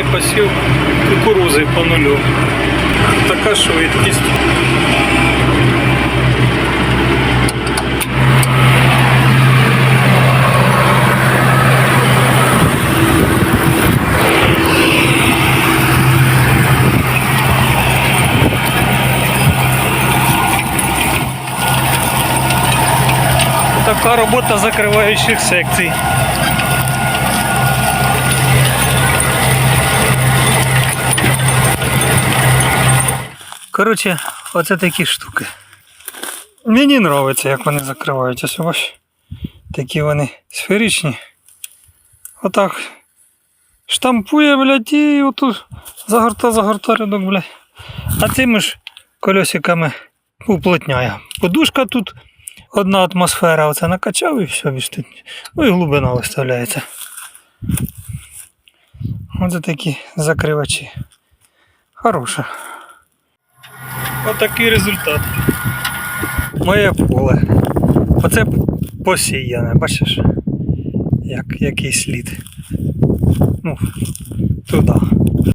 Нормальний посів кукурузи по нулю. Така швидкість. Така робота закриваючих секцій. Коротше, оце такі штуки. Мені подобається, як вони закриваються. Ось. Такі вони сферичні. Отак. Штампує, блядь, і отут загорта, загорта рядок, блядь. А цими ж колесиками уплотняє. Подушка тут одна атмосфера, оце накачав і все більш тут. Ну і глибина виставляється. Оце такі закривачі. Хороше. Отакий результат. Моє поле. Оце посіяне, бачиш? Як, який слід. Ну, туди.